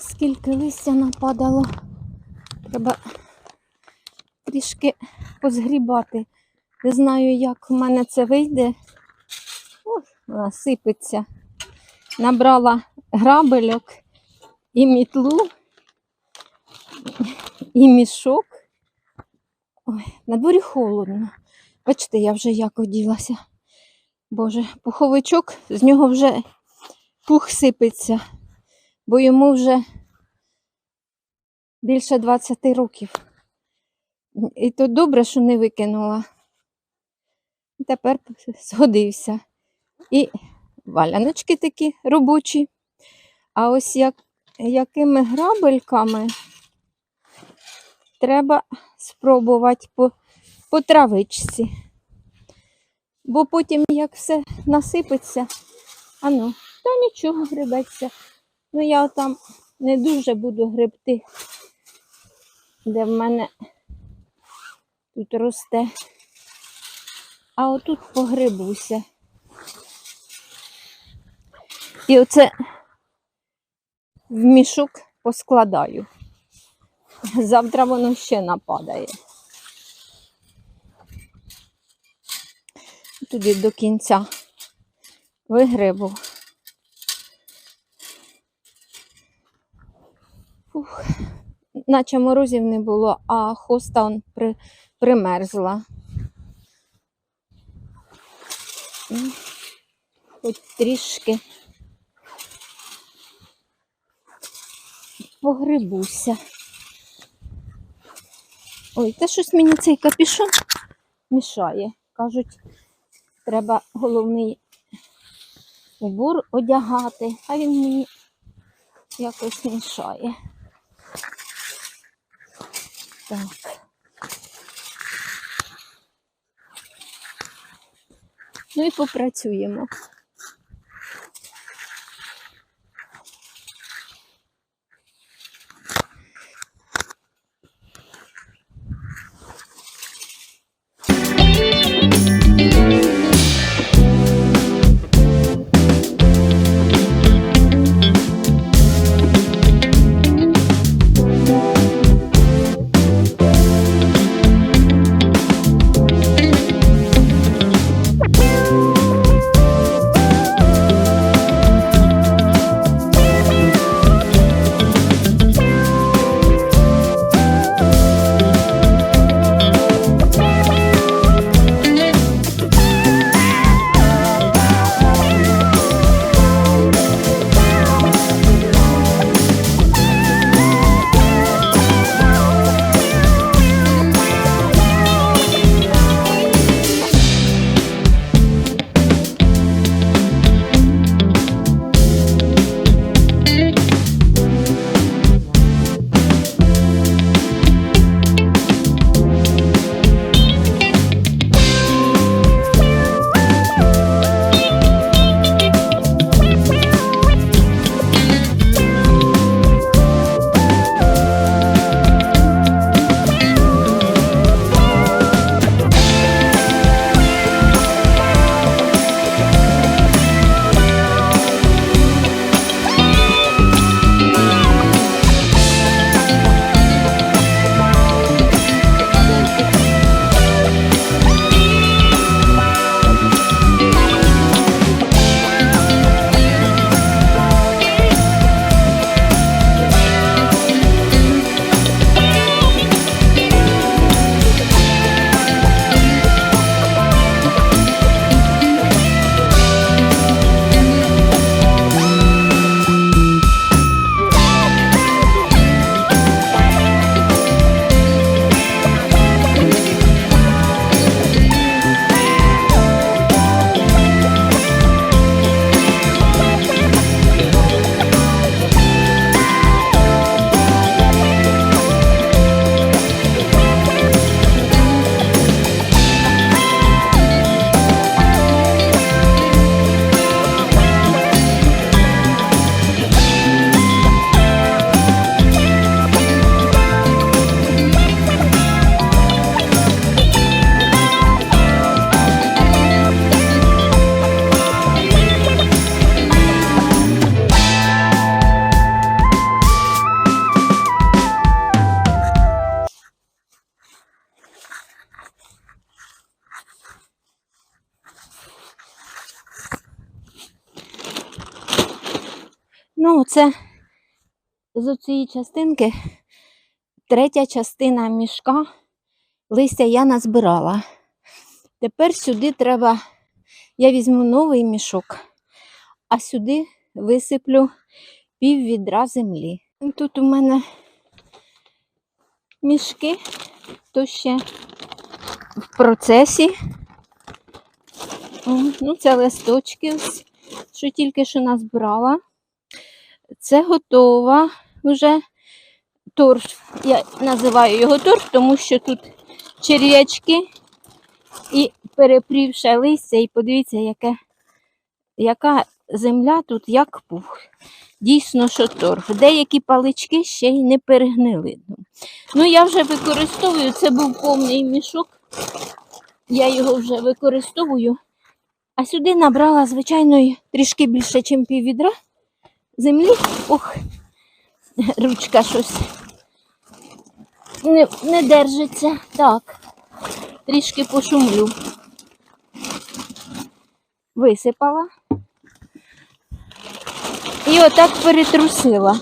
скільки листя нападало. Треба трішки позгрібати. Не знаю, як в мене це вийде. Ой, вона сипеться. Набрала грабельок і мітлу, і мішок. Ой, на дворі холодно. Бачите, я вже як оділася. Боже, пуховичок, з нього вже пух сипеться, бо йому вже більше 20 років. І то добре, що не викинула. Тепер згодився. І валяночки такі робочі. А ось як, якими грабельками треба спробувати по, по травичці. Бо потім, як все насипеться, а ну, та нічого грибеться. Ну, я там не дуже буду гребти, де в мене тут росте. А отут погребуся. І оце в мішок поскладаю. Завтра воно ще нападає. Туди до кінця вигребу. Фух. Наче морозів не було, а хоста он при, примерзла. Хоч трішки погребуся. Ой, та щось мені цей капюшон мішає. Кажуть, треба головний убор одягати, а він мені якось мішає. Так. Ну і попрацюємо. Це з цієї частинки третя частина мішка листя я назбирала. Тепер сюди треба, я візьму новий мішок, а сюди висиплю пів відра землі. Тут у мене мішки, то ще в процесі. Ну, це листочки, що тільки що назбирала. Це готова вже торф. Я називаю його торф, тому що тут черв'ячки і перепрівше листя. І подивіться, яке, яка земля тут як пух. Дійсно, що торф. Деякі палички ще й не перегнили. Ну, я вже використовую, це був повний мішок. Я його вже використовую. А сюди набрала, звичайно, трішки більше, ніж пів відра землі. Ох, ручка щось не, не держиться. Так, трішки пошумлю. Висипала. І отак перетрусила.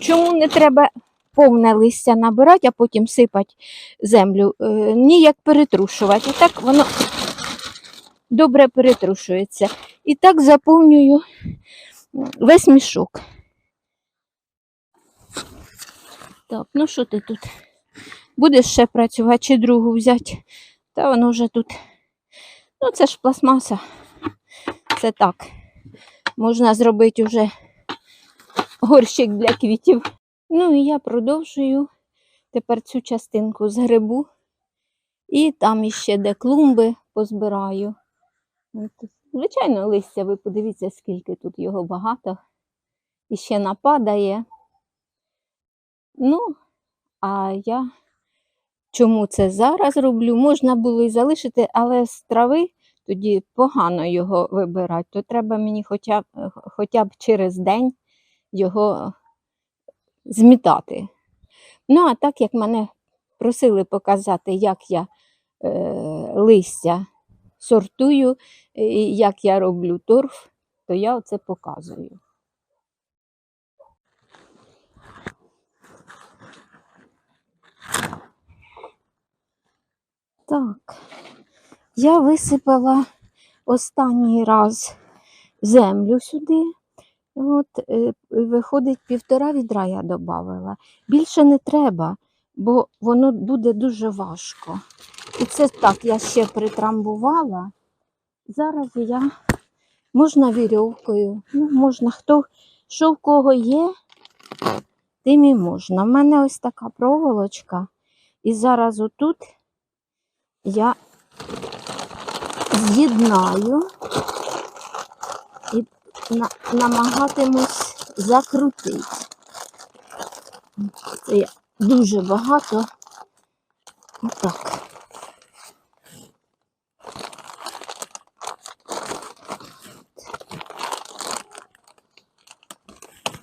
Чому не треба повне листя набирати, а потім сипати землю? Е, ніяк перетрушувати. І так воно добре перетрушується. І так заповнюю весь мішок. Так, ну що ти тут? Будеш ще працювати чи другу взяти? Та воно вже тут. Ну, це ж пластмаса. Це так. Можна зробити вже горщик для квітів. Ну і я продовжую тепер цю частинку з грибу. І там іще де клумби позбираю. Звичайно, листя, ви подивіться, скільки тут його багато. І ще нападає. Ну, а я чому це зараз роблю? Можна було і залишити, але з трави тоді погано його вибирати, то треба мені хоча б, хоча б через день його змітати. Ну, а так як мене просили показати, як я е, листя сортую, і як я роблю торф, то я оце показую. Так, я висипала останній раз землю сюди. От, е, виходить, півтора відра я додавала. Більше не треба, бо воно буде дуже важко. І це так, я ще притрамбувала. Зараз я можна вірьовкою, ну, можна хто, що в кого є, тим і можна. У мене ось така проволочка. І зараз отут я з'єднаю і на, намагатимусь закрутити. Це я дуже багато. Отак.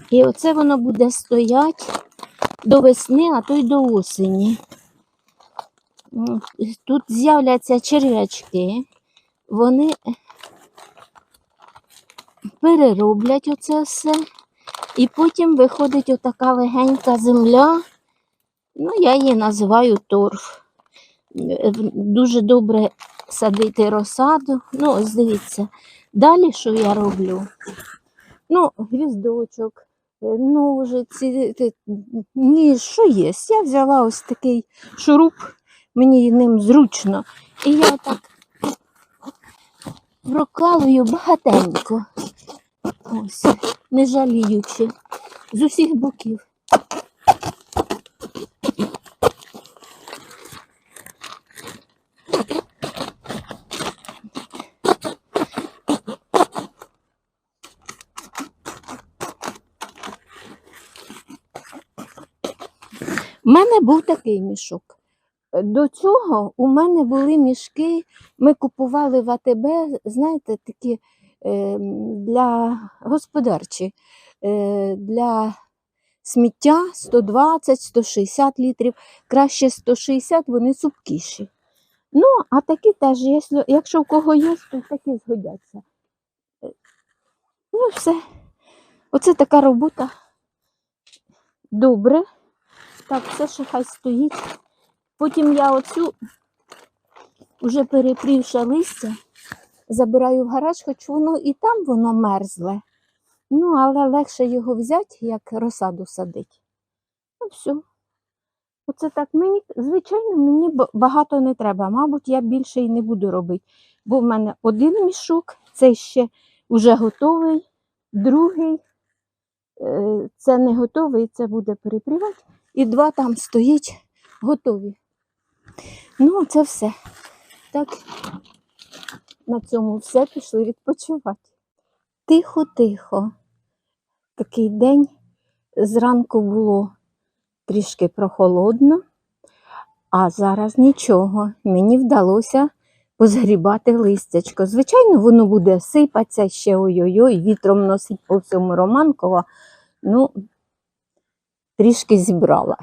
І оце воно буде стояти до весни, а то й до осені. Тут з'являться черв'ячки, вони перероблять оце все, і потім виходить отака легенька земля. Ну, я її називаю торф. Е, Дуже добре садити розсаду. Ну, ось дивіться. Далі що я роблю? Ну, гвіздочок, ножиці, ці ніж, що є. Я взяла ось такий шуруп, мені ним зручно. І я так прокалую багатенько. Ось, не жаліючи. З усіх боків. У мене був такий мішок. Е, До цього у мене були мішки, ми купували в АТБ, знаєте, такі е, для господарчі, е, для сміття 120-160 літрів, краще 160, вони супкіші. Ну, а такі теж, якщо, в кого є, то такі згодяться. Ну, все. Оце така робота. Добре. Так, все ще хай стоїть. Потім я оцю, уже перепрівши листя, забираю в гараж, хоч воно і там воно мерзле. Ну, але легше його взяти, як розсаду садить. Ну, все. Оце так мені, звичайно, мені багато не треба. Мабуть, я більше і не буду робити. Бо в мене один мішок, цей ще вже готовий, другий е, це не готовий, це буде перепрівати. І два там стоять готові. Ну, це все. Так, на цьому все пішли відпочивати. Тихо-тихо. Такий день зранку було трішки прохолодно, а зараз нічого. Мені вдалося позгрібати листячко. Звичайно, воно буде сипатися ще ой-ой-ой, вітром носить по всьому Романкова. Ну, трішки зібрала.